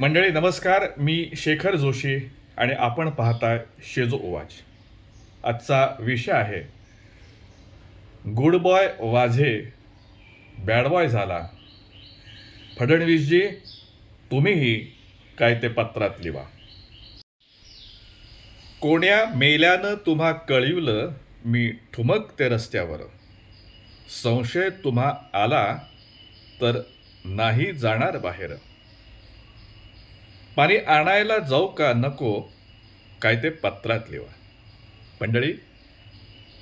मंडळी नमस्कार. मी शेखर जोशी आणि आपण पाहताय शेजो ओवाच आजचा विषय आहे good boy Vaze bad boy झाला. फडणवीसजी तुम्हीही काय ते पत्रात लिवा. कोण्या मेल्यानं तुम्हा कळविलं मी ठुमक ते रस्त्यावर. संशय तुम्हा आला तर नाही जाणार बाहेर. पाणी आणायला जाऊ का नको काय ते पत्रात लिहा मंडळी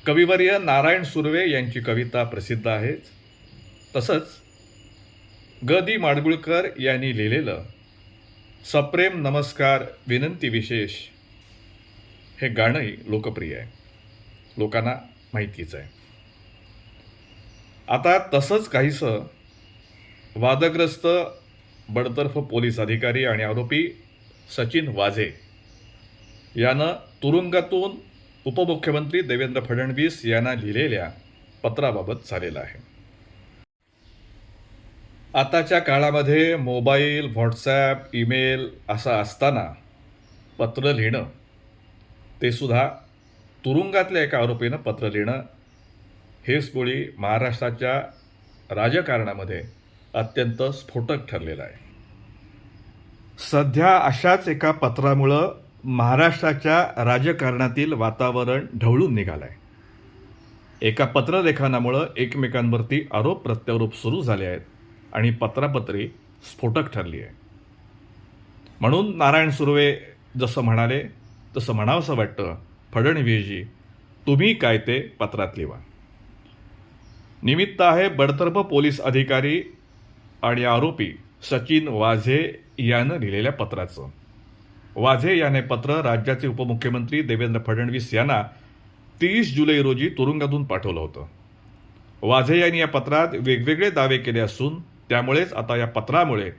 कविवर्य नारायण सुर्वे यांची कविता प्रसिद्ध आहेच तसंच ग. दी. माडगुळकर यांनी लिहिलेलं सप्रेम नमस्कार विनंती विशेष हे गाणंही लोकप्रिय आहे. लोकांना माहितीच आहे. आता तसंच काहीसं वादग्रस्त बडतर्फ पोलीस अधिकारी आणि आरोपी सचिन वाझे. यानं तुरुंगातून उपमुख्यमंत्री देवेंद्र फडणवीस यांना लिहिलेल्या पत्राबाबत झालेलं आहे. आताच्या काळामध्ये मोबाईल व्हॉट्सॲप ईमेल असं असताना पत्र लिहिणं ते सुद्धा तुरुंगातल्या एका आरोपीनं पत्र लिहिणं हेच मुळी महाराष्ट्राच्या राजकारणामध्ये अत्यंत स्फोटक ठरलेलं आहे. सध्या अशाच एका पत्रामुळं महाराष्ट्राच्या राजकारणातील वातावरण ढवळून निघालं आहे एका पत्रलेखनामुळं एकमेकांवरती आरोप प्रत्यारोप सुरू झाले आहेत आणि पत्रापत्री स्फोटक ठरली आहे. म्हणून नारायण सुर्वे जसं म्हणाले तसं म्हणावंसं वाटतं फडणवीसजी तुम्ही काय ते पत्रात लिहा निमित्त आहे बडतर्फ पोलीस अधिकारी आणि आरोपी सचिन वाझे यानं लिहिलेल्या पत्राचं. वाझे याने पत्र राज्याचे उपमुख्यमंत्री देवेंद्र फडणवीस यांना तीस जुलै रोजी तुरुंगातून पाठवलं होतं. वाझे यांनी या पत्रात वेगवेगळे दावे केले असून त्यामुळेच आता या पत्रामुळे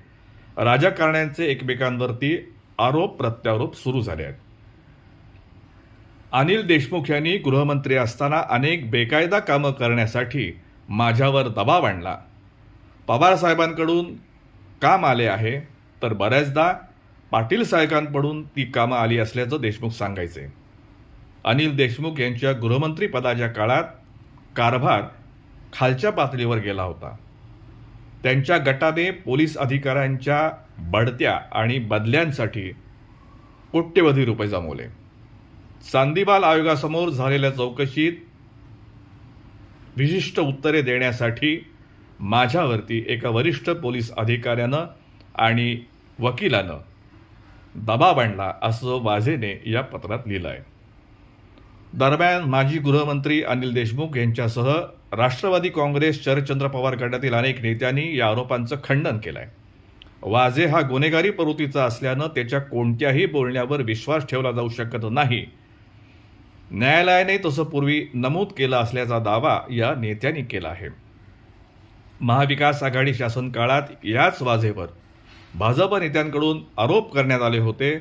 राजकारण्यांचे एकमेकांवरती आरोप प्रत्यारोप सुरू झाले आहेत. अनिल देशमुख यांनी गृहमंत्री असताना अनेक बेकायदा कामं करण्यासाठी माझ्यावर दबाव आणला. पवारसाहेबांकडून काम आले आहे तर बऱ्याचदा पाटील साहेबांकडून ती कामं आली असल्याचं देशमुख सांगायचे. अनिल देशमुख यांच्या गृहमंत्रीपदाच्या काळात कारभार खालच्या पातळीवर गेला होता. त्यांच्या गटाने पोलीस अधिकाऱ्यांच्या बढत्या आणि बदल्यांसाठी कोट्यवधी रुपये जमवले. चांदीबाल आयोगासमोर झालेल्या चौकशीत विशिष्ट उत्तरे देण्यासाठी माझ्यावरती एका वरिष्ठ पोलीस अधिकाऱ्यानं आणि वकिलानं दबाव आणला असं वाझेने या पत्रात लिहिलं आहे दरम्यान माजी गृहमंत्री अनिल देशमुख यांच्यासह राष्ट्रवादी काँग्रेस शरदचंद्र पवार गटातील अनेक नेत्यांनी या आरोपांचं खंडन केलं आहे वाझे हा गुन्हेगारी प्रवृत्तीचा असल्यानं त्याच्या कोणत्याही बोलण्यावर विश्वास ठेवला जाऊ शकत नाही. न्यायालयाने तसं पूर्वी नमूद केलं असल्याचा दावा या नेत्यांनी केला आहे. महाविकास आघाडी शासन काळात याच वाझेवर भाजप नेत्यांकडून आरोप करण्यात आले होते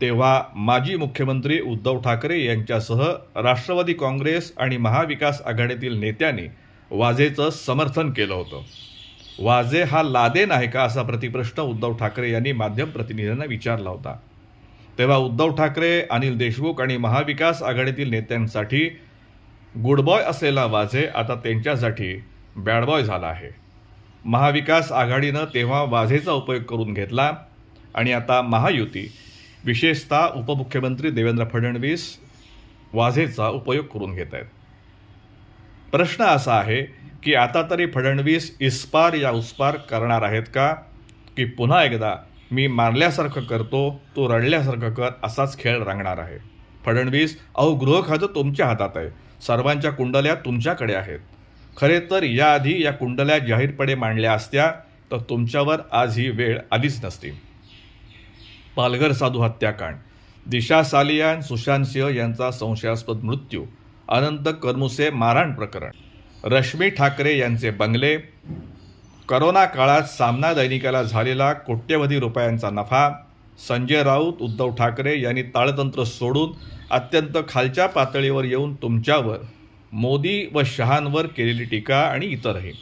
तेव्हा माजी मुख्यमंत्री उद्धव ठाकरे यांच्यासह राष्ट्रवादी काँग्रेस आणि महाविकास आघाडीतील नेत्यांनी वाझेचं समर्थन केलं होतं. वाझे हा लादेन आहे का असा प्रतिप्रश्न उद्धव ठाकरे यांनी माध्यम प्रतिनिधींना विचारला होता. तेव्हा उद्धव ठाकरे अनिल देशमुख आणि महाविकास आघाडीतील नेत्यांसाठी गुडबॉय असलेला वाझे आता त्यांच्यासाठी बॅडबॉय झाला आहे. महाविकास आघाडीनं तेव्हा वाझेचा उपयोग करून घेतला आणि आता महायुती विशेषतः उपमुख्यमंत्री देवेंद्र फडणवीस वाझेचा उपयोग करून घेत आहेत. प्रश्न असा आहे की आता तरी फडणवीस इस्पार या उस्पार करणार आहेत का? की पुन्हा एकदा मी मारल्यासारखं करतो तो रडल्यासारखं कर असाच खेळ रंगणार आहे. फडणवीस अहो गृहखातं तुमच्या हातात आहे. सर्वांच्या कुंडल्या तुमच्याकडे आहेत. खरे तर याआधी या कुंडल्या जाहीरपणे मांडल्या असत्या तर तुमच्यावर आज ही वेळ आलीच नसती. पालघर साधू हत्याकांड. दिशा सालियान सुशांत सिंह यांचा संशयास्पद मृत्यू. अनंत करमुसे मारहाण प्रकरण. रश्मी ठाकरे यांचे बंगले. करोना काळात सामना दैनिकाला झालेला कोट्यवधी रुपयांचा नफा. संजय राऊत उद्धव ठाकरे यांनी ताळतंत्र सोडून अत्यंत खालच्या पातळीवर येऊन तुमच्यावर मोदी व शहांवर केलेली टीका आणि इतरही.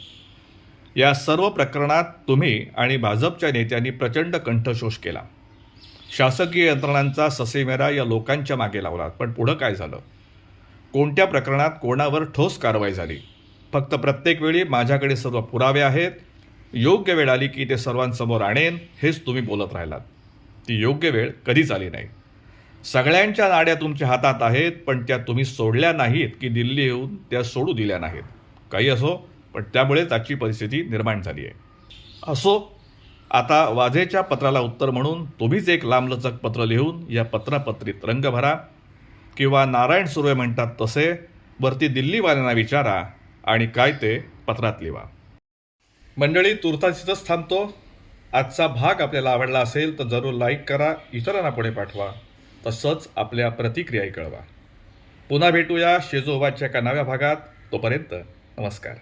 या सर्व प्रकरणात तुम्ही आणि भाजपच्या नेत्यांनी प्रचंड कंठशोष केला. शासकीय यंत्रणांचा ससेमेरा या लोकांच्या मागे लावलात पण पुढं काय झालं? कोणत्या प्रकरणात कोणावर ठोस कारवाई झाली? फक्त प्रत्येक वेळी माझ्याकडे सर्व पुरावे आहेत. योग्य वेळ आली की ते सर्वांसमोर आणेन हेच तुम्ही बोलत राहिलात. ती योग्य वेळ कधीच आली नाही. सगळ्यांच्या नाड्या तुमच्या हातात आहेत पण त्या तुम्ही सोडल्या नाहीत की दिल्ली येऊन त्या सोडू दिल्या नाहीत. काही असो पण त्यामुळेच आजची परिस्थिती निर्माण झाली आहे. असो आता वाझेच्या पत्राला उत्तर म्हणून तुम्हीच एक लांबलचक पत्र लिहून या पत्रापत्रीत रंग भरा किंवा नारायण सुर्वे म्हणतात तसे वरती दिल्लीवाल्यांना विचारा आणि काय ते पत्रात लिहा मंडळी तुर्तास इथंच थांबतो. आजचा भाग आपल्याला आवडला असेल तर जरूर लाईक करा इतरांना पुढे पाठवा. तसंच आपल्या प्रतिक्रियाही कळवा. पुन्हा भेटूया शेजोबाच्या का नव्या भागात. तोपर्यंत नमस्कार.